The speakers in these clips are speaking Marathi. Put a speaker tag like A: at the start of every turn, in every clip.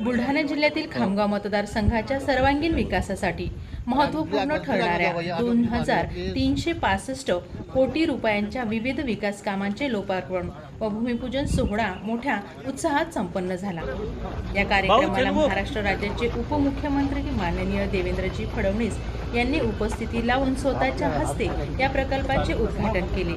A: बुलढाणा जिल्ह्यातील खामगाव मतदारसंघाच्या सर्वांगीण विकासासाठी महत्त्वपूर्ण ठरणाऱ्या दोन हजार तीनशे पासष्ट कोटी रुपयांच्या विविध विकास कामांचे लोकार्पण व भूमिपूजन सोहळा मोठ्या उत्साहात संपन्न झाला. या कार्यक्रमाला महाराष्ट्र राज्याचे उपमुख्यमंत्री माननीय देवेंद्रजी फडणवीस यांनी उपस्थिती लावून स्वतःच्या हस्ते या प्रकल्पाचे उद्घाटन केले.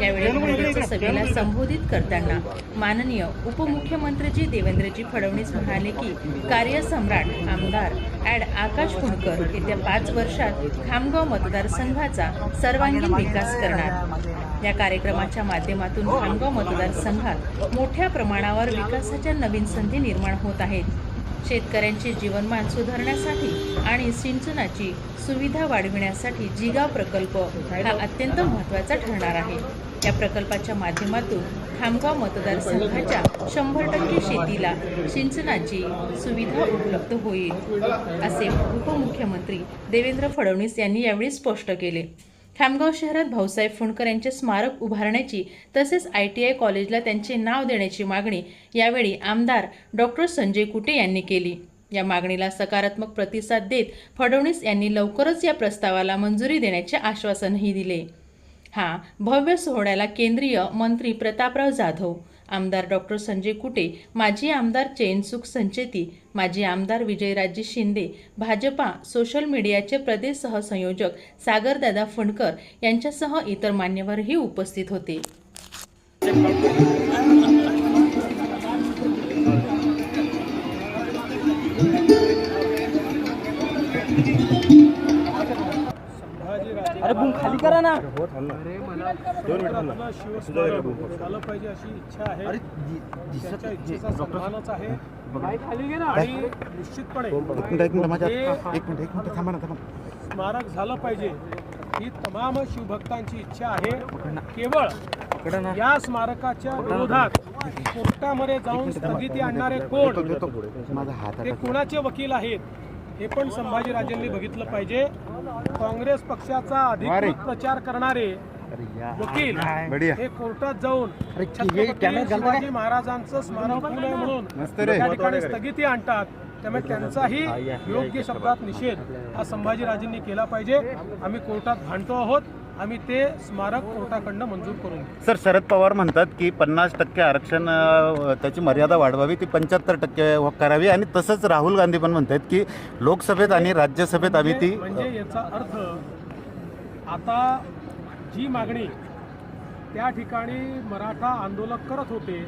A: यावेळी सभेला संबोधित करताना माननीय उपमुख्यमंत्रीजी देवेंद्रजी फडणवीस म्हणाले की कार्यसम्राट आमदार ॲड आकाश फुंडकर येत्या पाच वर्षात खामगाव मतदारसंघाचा सर्वांगीण विकास करणार. या कार्यक्रमाच्या माध्यमातून खामगाव मतदारसंघात मोठ्या प्रमाणावर विकासाच्या नवीन संधी निर्माण होत आहेत. शेतकऱ्यांचे जीवनमान सुधारण्यासाठी आणि सिंचनाची सुविधा वाढविण्यासाठी जिगाव प्रकल्प हा अत्यंत महत्त्वाचा ठरणार आहे. या प्रकल्पाच्या माध्यमातून खामगाव मतदारसंघाच्या शंभर टक्के शेतीला सिंचनाची सुविधा उपलब्ध होईल असे उपमुख्यमंत्री देवेंद्र फडणवीस यांनी यावेळी स्पष्ट केले. खामगाव शहरात भाऊसाहेब फुंडकर यांचे स्मारक उभारण्याची तसेच आय टी आय कॉलेजला त्यांचे नाव देण्याची मागणी यावेळी आमदार डॉक्टर संजय कुटे यांनी केली. या मागणीला सकारात्मक प्रतिसाद देत फडणवीस यांनी लवकरच या प्रस्तावाला मंजुरी देण्याचे आश्वासनही दिले. हा भव्य सोहळ्याला केंद्रीय मंत्री प्रतापराव जाधव आमदार डॉक्टर संजय कुटे माजी आमदार चैनसुख संचेती माजी आमदार विजयराजे शिंदे भाजपा सोशल मीडियाचे प्रदेश सहसंयोजक सागरदादा फणकर यांच्यासह इतर मान्यवरही उपस्थित होते.
B: अरे बुम खाली करा ना.
C: शिवस्मारक झालं पाहिजे अशी इच्छा आहे. आहे आणि निश्चितपणे
D: एक मिनिट एक मिनिट माझ्या एक मिनिट एक मिनिट थांबा ना थांबा
C: स्मारक झालं पाहिजे. ही तमाम शिवभक्तांची इच्छा आहे. केवळ या स्मारकाच्या विरोधात कोर्टामध्ये जाऊन स्थगिती आणणारे कोण? ते कुणाचे वकील आहेत? हे पण संभाजीराजेंनी बघितलं पाहिजे. काँग्रेस पक्षाचा अधिकृत प्रचार करणारे वकील हे कोर्टात जाऊन छत्रपती शिवाजी महाराजांचं स्मारक आहे म्हणून. त्या ठिकाणी स्थगिती आणतात. त्यामुळे त्यांचाही योग्य शब्दात निषेध हा संभाजीराजेंनी केला पाहिजे. आम्ही कोर्टात भांडतो आहोत. आम्ही ते स्मारक कोर्टाकडनं मंजूर करून घेऊ.
D: सर शरद पवार म्हणतात की पन्नास टक्के आरक्षण अ, त्याची मर्यादा वाढवावी ती पंच्याहत्तर टक्के करावी. आणि तसंच राहुल गांधी पण म्हणतात की लोकसभेत आणि राज्यसभेत आम्ही ती
C: म्हणजे म्हणजे याचा अर्थ आता जी मागणी त्या ठिकाणी मराठा आंदोलक करत होते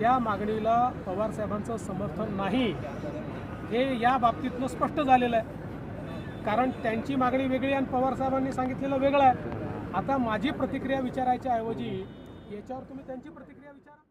C: त्या मागणीला पवार साहेबांचं समर्थन नाही हे या बाबतीतनं स्पष्ट झालेलं आहे. कारण त्यांची मागणी वेगळी आणि पवार साहेबांनी सांगितलेलं वेगळं आहे. आता माझी प्रतिक्रिया विचारायच्या ऐवजी याच्यावर तुम्ही त्यांची प्रतिक्रिया विचारा.